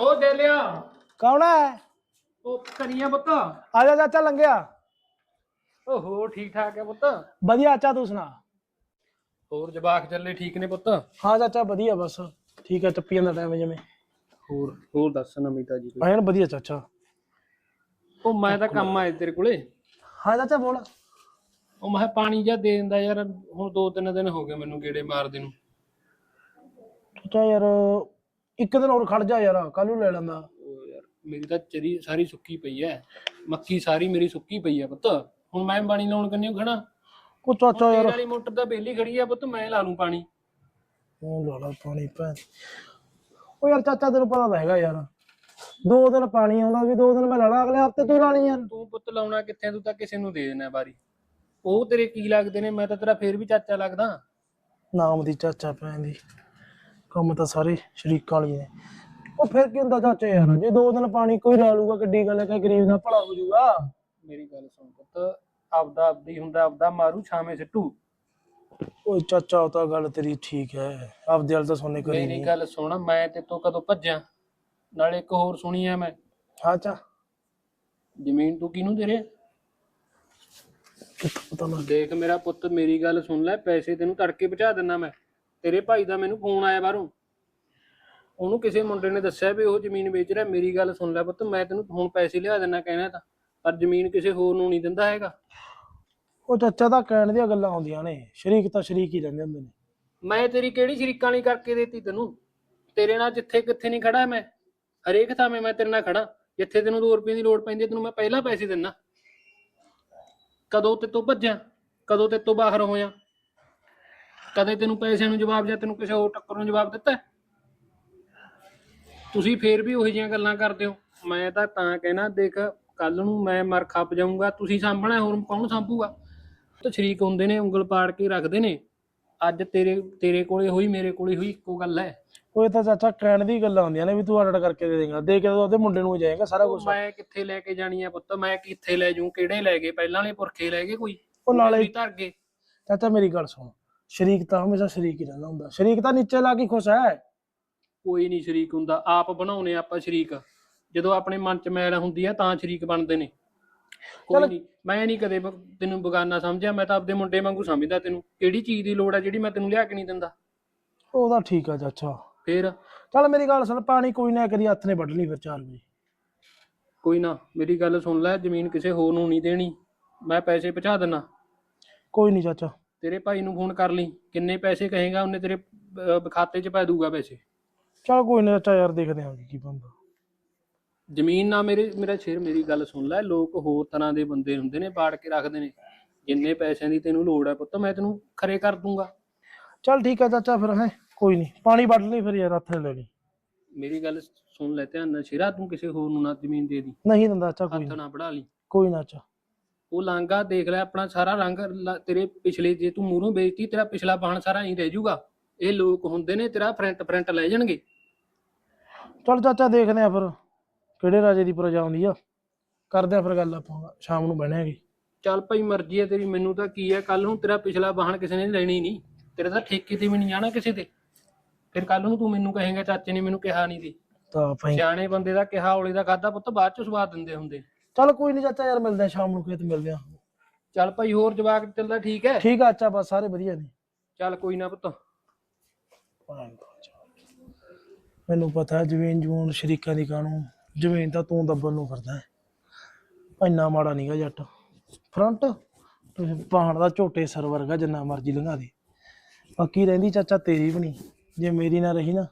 ਉਹ ਦੇ ਲਿਆ। ਕੌਣ ਹੈ? ਉਹ ਕਰੀਆਂ ਪੁੱਤ। ਆ ਜਾ ਚਾਚਾ ਲੰਘਿਆ। ਓਹੋ ਠੀਕ ਠਾਕ ਹੈ ਪੁੱਤ। ਵਧੀਆ ਚਾਚਾ ਤੂੰ ਸੁਣਾ। ਹੋਰ ਜਵਾਕ ਚੱਲੇ ਠੀਕ ਨੇ ਪੁੱਤ? ਹਾਂ ਚਾਚਾ ਵਧੀਆ ਬਸ। ਠੀਕ ਹੈ ਟੱਪੀਆਂ ਦਾ ਟਾਈਮ ਜਿਵੇਂ। ਹੋਰ ਹੋਰ ਦੱਸ ਨਮਿਤਾ ਜੀ ਕੋਈ? ਐਨ ਵਧੀਆ ਚਾਚਾ। ਉਹ ਮੈਂ ਤਾਂ ਕੰਮ ਆਇਆ ਤੇਰੇ ਕੋਲੇ। ਹਾਂ ਚਾਚਾ ਬੋਲ। ਉਹ ਮੈਂ ਕਿਹਾ ਪਾਣੀ ਜਾਂ ਦੇ ਦਿੰਦਾ ਯਾਰ ਹੁਣ ਦੋ ਤਿੰਨ ਦਿਨ ਹੋ ਗਏ ਮੈਨੂੰ ਗੇੜੇ ਮਾਰਦੇ ਨੂੰ। ਚਾਚਾ ਯਾਰ ਇੱਕ ਦਿਨ ਹੋਰ ਖੜ ਜਾ ਯਾਰ ਕੱਲ ਨੂੰ ਲੈ ਲੈਂਦਾ। ਉਹ ਯਾਰ ਮੇਰੀ ਤਾਂ ਚਰੀ ਸਾਰੀ ਸੁੱਕੀ ਪਈ ਐ। ਮੱਕੀ ਸਾਰੀ ਮੇਰੀ ਸੁੱਕੀ ਪਈ ਐ ਪੁੱਤ। ਹੁਣ ਮੈਂ ਪਾਣੀ ਲਾਉਣ ਕੰਨੇ ਖੜਾ ਉਹ ਚਾਚਾ ਤੇਰੇ ਯਾਰ। ਵਾਲੀ ਮੋਟਰ ਤਾਂ ਬੇਲੀ ਖੜੀ ਆ ਪੁੱਤ ਮੈਂ ਲਾ ਲੂੰ ਪਾਣੀ। ਉਹ ਲਾਲਾ ਪਾਣੀ ਭੈਣ। ਉਹ ਯਾਰ ਚਾਚਾ ਤੈਨੂੰ ਪਤਾ ਤਾਂ ਹੈਗਾ ਯਾਰ। ਦੋ ਦਿਨ ਪਾਣੀ ਆਉਂਦਾ ਵੀ ਦੋ ਦਿਨ ਮੈਂ ਲਾਣਾ ਅਗਲੇ ਹਫ਼ਤੇ ਤੂੰ ਲਾਣੀ ਯਾਰ ਤੂੰ ਪੁੱਤ ਲਾਉਣਾ ਕਿੱਥੇ ਤੂੰ ਤਾਂ ਕਿਸੇ ਨੂੰ ਦੇ ਦੇਣਾ ਬਾਰੀ ਉਹ ਤੇਰੇ ਕੀ ਲੱਗਦੇ ਨੇ ਮੈਂ ਤਾਂ ਤੇਰਾ ਫੇਰ ਵੀ ਚਾਚਾ ਲੱਗਦਾ। ਨਾਮ ਦੀ ਚਾਚਾ ਭੈਣ ਦੀ। ਕੰਮ ਤਾਂ ਸਾਰੇ ਸ਼ਰੀਕਾਂ ਵਾਲੀ ਨੇ। ਉਹ ਫਿਰ ਕੀ ਹੁੰਦਾ ਚਾਚਾ ਯਾਰ ਜੇ ਦੋ ਦਿਨ ਪਾਣੀ ਕੋਈ ਲਾ ਲੂਗਾ ਕਿੱਡੀ ਗੱਲ ਹੈ ਕਿ ਗਰੀਬ ਦਾ ਭਲਾ ਹੋ ਜਾਊਗਾ। ਮੇਰੀ ਗੱਲ ਸੁਣ ਪੁੱਤ ਆਪਦਾ ਆਪਦੀ ਹੁੰਦਾ ਆਪਦਾ ਮਾਰੂ ਛਾਵੇਂ ਸਿੱਟੂ। ਓਏ ਚਾਚਾ ਉਹ ਤਾਂ ਗੱਲ ਤੇਰੀ ਠੀਕ ਹੈ ਆਪਦੇ ਵਾਲ ਤਾਂ ਸੋਨੇ ਕਰੀ ਮੇਰੀ ਨਹੀਂ। ਗੱਲ ਸੁਣ ਮੈਂ ਤੇ ਤੋਂ ਕਦੋਂ ਭੱਜਾਂ? ਨਾਲੇ ਇੱਕ ਹੋਰ ਸੁਣੀ ਆ ਮੈਂ। ਹਾਂ ਚਾ। ਜ਼ਮੀਨ ਤੂੰ ਕਿਹਨੂੰ ਦੇ ਰਿਹਾ? ਕਿੱਥੋਂ ਪਤਾ ਲੱਗ ਦੇਖ ਮੇਰਾ ਪੁੱਤ ਮੇਰੀ ਗੱਲ ਸੁਣ ਲੈ ਪੈਸੇ ਤੈਨੂੰ ਤੜਕੇ ਪਹੁੰਚਾ ਦਿੰਦਾ ਮੈਂ। ਤੇਰੇ ਭਾਈ ਦਾ ਮੈਨੂੰ ਫੋਨ ਆਇਆ ਬਾਹਰੋਂ। ਉਹਨੂੰ ਕਿਸੇ ਮੁੰਡੇ ਨੇ ਦੱਸਿਆ ਵੀ ਉਹ ਜ਼ਮੀਨ ਵੇਚ ਰਿਹਾ ਮੇਰੀ ਗੱਲ ਸੁਣ ਲੈ ਪੁੱਤ ਮੈਂ ਤੈਨੂੰ ਹੁਣ ਪੈਸੇ ਲਿਆ ਦੇਣਾ ਕਹਿਣਾ ਤਾਂ ਪਰ ਜ਼ਮੀਨ ਕਿਸੇ ਹੋਰ ਨੂੰ ਨਹੀਂ ਦਿੰਦਾ ਹੈਗਾ। ਉਹ ਚਾਚਾ ਤਾਂ ਕਹਿਣ ਦੀਆਂ ਗੱਲਾਂ ਹੁੰਦੀਆਂ ਨੇ ਸ਼ਰੀਕ ਤਾਂ ਸ਼ਰੀਕ ਹੀ ਰਹਿੰਦੇ ਹੁੰਦੇ ਨੇ। ਮੈਂ ਤੇਰੀ ਕਿਹੜੀ ਸ਼ਰੀਕਾਂ ਲਈ ਕਰਕੇ ਦੇਤੀ ਤੈਨੂੰ? ਤੇਰੇ ਨਾਲ ਜਿੱਥੇ ਕਿੱਥੇ ਨਹੀਂ ਖੜਾ ਮੈਂ? ਹਰੇਕ ਥਾਵੇਂ ਮੈਂ ਤੇਰੇ ਨਾਲ ਖੜਾ ਜਿੱਥੇ ਤੈਨੂੰ 2 ਰੁਪਏ ਦੀ ਲੋੜ ਪੈਂਦੀ ਹੈ ਤੈਨੂੰ ਮੈਂ ਪਹਿਲਾਂ ਪੈਸੇ ਦਿੰਨਾ। ਕਦੋਂ ਤੇ ਤੋਂ ਭੱਜਿਆ ਕਦੋਂ ਤੇ ਤੋਂ ਬਾਹਰ ਹੋਇਆ। ਕਦੇ ਤੈਨੂੰ ਪੈਸਿਆਂ ਨੂੰ ਜਵਾਬ ਜਾਂ ਤੈਨੂੰ ਕਿਸੇ ਹੋਰ ਟੱਕਰ ਨੂੰ ਜਵਾਬ ਦਿੱਤਾ? ਹੈ? ਤੁਸੀਂ ਫੇਰ ਵੀ ਉਹੀ ਜਿਹੀਆਂ ਗੱਲਾਂ ਕਰਦੇ ਹੋ। ਮੈਂ ਤਾਂ ਤਾਂ ਕਹਿਣਾ ਦੇਖ ਕੱਲ ਨੂੰ ਮੈਂ ਮਰ ਖੱਪ ਜਾਊਂਗਾ। ਤੁਸੀਂ ਸਾਂਭਣਾ ਹੈ, ਹੋਰ ਕੌਣ ਸਾਂਭੂਗਾ? ਤਾਂ ਸ਼ਰੀਕ ਹੁੰਦੇ ਨੇ ਉਂਗਲ ਪਾੜ ਕੇ ਰੱਖਦੇ ਨੇ। ਅੱਜ ਤੇਰੇ ਤੇਰੇ ਕੋਲੇ ਹੋਈ ਮੇਰੇ ਕੋਲੇ ਹੋਈ ਇੱਕੋ ਗੱਲ ਹੈ। ਉਹ ਇਹ ਤਾਂ ਚਾਚਾ ਕਹਿਣ ਦੀ ਗੱਲਾਂ ਹੁੰਦੀਆਂ ਨੇ ਵੀ ਤੂੰ ਅੜੜ ਕਰਕੇ ਦੇ ਦੇਂਗਾ। ਦੇ ਕੇ ਤਾਂ ਉਹਦੇ ਮੁੰਡੇ ਨੂੰ ਜਾਏਗਾ ਸਾਰਾ ਉਹ ਕੁਝ ਮੈਂ ਕਿੱਥੇ ਲੈ ਕੇ ਜਾਣੀ ਆ ਪੁੱਤ? ਮੈਂ ਕਿੱਥੇ ਲੈ ਜੂ ਕਿਹੜੇ ਲੈ ਗਏ? ਪਹਿਲਾਂ ਵਾਲੇ ਪੁਰਖੇ ਲੈ ਗਏ ਕੋਈ? ਉਹ ਨਾਲੇ ਧਰ ਗਏ। ਚਾਚਾ ਮੇਰੀ ਗੱਲ ਸੁਣ। ਸ਼ਰੀਕ ਤਾਂ ਹਮੇਸ਼ਾ ਸ਼ਰੀਕ ਹੀ ਰਹਿੰਦਾ ਹੁੰਦਾ। ਸ਼ਰੀਕ ਤਾਂ ਨੀਚੇ ਲਾ ਕੇ ਖੁਸ਼ ਹੈ। ਕੋਈ ਨਹੀਂ ਸ਼ਰੀਕ ਹੁੰਦਾ ਆਪ ਬਣਾਉਨੇ ਆਪਾਂ ਸ਼ਰੀਕ। ਜਦੋਂ ਆਪਣੇ ਮਨ ਚ ਮੈਲ ਹੁੰਦੀ ਆ ਤਾਂ ਸ਼ਰੀਕ ਬਣਦੇ ਨੇ। ਕੋਈ ਨਹੀਂ ਮੈਂ ਨਹੀਂ ਕਦੇ ਬ- ਤੈਨੂੰ ਬਗਾਨਾ ਸਮਝਿਆ ਮੈਂ ਤਾਂ ਆਪਦੇ ਮੁੰਡੇ ਵਾਂਗੂ ਸਮਝਦਾ ਤੈਨੂੰ। ਕਿਹੜੀ ਚੀਜ਼ ਦੀ ਲੋੜ ਆ ਜਿਹੜੀ ਮੈਂ ਤੈਨੂੰ ਲਿਆ ਕੇ ਨਹੀਂ ਦਿੰਦਾ? ਉਹ ਤਾਂ ਠੀਕ ਆ ਚਾਚਾ ਫੇਰ? ਚੱਲ ਮੇਰੀ ਗੱਲ ਸੁਣ ਪਾਣੀ ਕੋਈ ਨਾ ਕਰੀ ਹੱਥ ਨੇ ਵੱਢ ਲਈ ਫਿਰ 4 ਵਜੇ। ਕੋਈ ਨਾ ਮੇਰੀ ਗੱਲ ਸੁਣ ਲੈ ਜ਼ਮੀਨ ਕਿਸੇ ਹੋਰ ਨੂੰ ਨਹੀਂ ਦੇਣੀ। ਮੈਂ ਪੈਸੇ ਪਹੁੰਚਾ ਦਿੰਨਾ। ਕੋਈ ਨਹੀਂ ਚਾਚਾ। ਤੇਰੇ ਭਾਈ ਨੂੰ ਫੋਨ ਕਰ ਲਈ ਕਿੰਨੇ ਪੈਸੇ ਕਹੇਗਾ ਉਹਨੇ ਤੇਰੇ ਅਹ, ਖਾਤੇ 'ਚ ਪਾ ਦੂਗਾ ਪੈਸੇ। ਚੱਲ ਕੋਈ ਨਾ ਚਾਚਾ ਯਾਰ ਦੇਖਦੇ ਹਾਂ ਕੀ ਬੰਦਾ ਜ਼ਮੀਨ ਨਾ ਮੇਰੇ ਮੇਰਾ ਸ਼ੇਰ ਮੇਰੀ ਗੱਲ ਸੁਣ ਲੈ ਲੋਕ ਹੋਰ ਤਰ੍ਹਾਂ ਦੇ ਬੰਦੇ ਹੁੰਦੇ ਨੇ ਬਾੜ ਕੇ ਰੱਖਦੇ ਨੇ। ਜਿੰਨੇ ਪੈਸਿਆਂ ਦੀ ਤੈਨੂੰ ਲੋੜ ਹੈ ਪੁੱਤ ਮੈਂ ਤੈਨੂੰ ਖਰੇ ਕਰ ਦੂੰਗਾ ਚੱਲ ਠੀਕ ਆ ਚਾਚਾ ਫਿਰ ਹੈ ਕੋਈ ਨਹੀਂ ਪਾਣੀ ਵੱਢ ਲਈ ਫਿਰ ਯਾਰ ਹੱਥ ਲੈ ਲਈ। ਮੇਰੀ ਗੱਲ ਸੁਣ ਲੈ ਧਿਆਨ ਨਾਲ ਸ਼ੇਰਾ ਤੂੰ ਕਿਸੇ ਹੋਰ ਨੂੰ ਨਾ ਜ਼ਮੀਨ ਦੇ ਦੀ। ਨਹੀਂ ਦਿੰਦਾ ਚਾਚਾ ਕੋਈ ਹੱਥ ਨਾ। ਨਾ ਲਈ। ਕੋਈ ਨਾ ਚਾਚਾ। ਉਹ ਲਾਂਗਾ ਦੇਖ ਲੈ ਆਪਣਾ ਸਾਰਾ ਰੰਗ ਲ- ਤੇਰੇ ਪਿਛਲੇ ਜੇ ਤੂੰ ਮੂਹਰੋਂ ਵੇਚਤੀ ਤੇਰਾ ਪਿਛਲਾ ਬਾਣ ਸਾਰਾ ਹੀ ਰਹਿ ਜਾਊਗਾ। ਇਹ ਲੋਕ ਹੁੰਦੇ ਨੇ ਤੇਰਾ ਫਰੰਟ ਫਰੰਟ ਲੈ ਜਾਣਗੇ। ਚੱਲ ਚਾਚਾ ਦੇਖਦੇ ਆ ਫਿਰ ਕਿਹੜੇ ਰਾਜੇ ਦੀ ਪ੍ਰਜਾ ਆਉਂਦੀ ਆ। ਕਰਦੇ ਆ ਫਿਰ ਗੱਲ ਆਪਾਂ ਸ਼ਾਮ ਨੂੰ ਬਹਿਣਾਂਗੇ ਚੱਲ ਭਾਈ ਮਰਜ਼ੀ ਹੈ ਤੇਰੀ ਮੈਨੂੰ ਤਾਂ ਕੀ ਹੈ ਕੱਲ ਨੂੰ ਤੇਰਾ ਪਿਛਲਾ ਵਾਹਣ ਕਿਸੇ ਨੇ ਲੈਣੀ ਨਹੀਂ। ਤੇਰੇ ਤਾਂ ਠੇਕੇ ਤੇ ਵੀ ਨਹੀਂ ਜਾਣਾ ਕਿਸੇ ਤੇ। ਫਿਰ ਕੱਲ ਨੂੰ ਤੂੰ ਮੈਨੂੰ ਕਹੇਂਗਾ ਚਾਚੇ ਨੇ ਮੈਨੂੰ ਕਿਹਾ ਨਹੀਂ ਦੀ ਤਾਂ ਭਾਈ ਸਿਆਣੇ ਬੰਦੇ ਦਾ ਕਿਹਾ ਔਲੇ ਦਾ ਖਾਦਾ ਪੁੱਤ ਬਾਅਦ ਚ ਸਵਾਦ ਦਿੰਦੇ ਹੁੰਦੇ। ਚੱਲ ਕੋਈ ਨਹੀਂ ਚਾਚਾ ਯਾਰ ਮਿਲਦੇ ਆ ਸ਼ਾਮ ਨੂੰ ਖੇਤ ਮਿਲਦੇ ਆ ਚੱਲ ਭਾਈ ਹੋਰ ਜਵਾਕ ਚੱਲਦਾ ਠੀਕ ਹੈ? ਠੀਕ ਆ ਚਾਚਾ ਬਸ ਸਾਰੇ ਵਧੀਆ ਨੇ। ਚੱਲ ਕੋਈ ਨਾ ਪੁੱਤ। ਮੈਨੂੰ ਪਤਾ ਹੈ ਜ਼ਮੀਨ ਜੂਨ ਸ਼ਰੀਕਾਂ ਦੀ ਕਾਨੂੰ ਜ਼ਮੀਨ ਤਾਂ ਤੂੰ ਦੱਬਣ ਨੂੰ ਫਿਰਦਾ ਹੈ। ਇੰਨਾ ਮਾੜਾ ਨਹੀਂਗਾ ਜੱਟ। ਫਰੰਟ ਪਹਾੜ ਦਾ ਝੋਟੇ ਸਰ ਵਰਗਾ ਜਿੰਨਾ ਮਰਜ਼ੀ ਲੰਘਾ ਦੇ। ਬਾਕੀ ਰਹਿੰਦੀ ਚਾਚਾ ਤੇਰੀ ਵੀ ਨਹੀਂ ਜੇ ਮੇਰੀ ਨਾ ਰਹੀ ਨਾ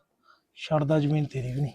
ਛੱਡਦਾ ਜ਼ਮੀਨ ਤੇਰੀ ਵੀ ਨਹੀਂ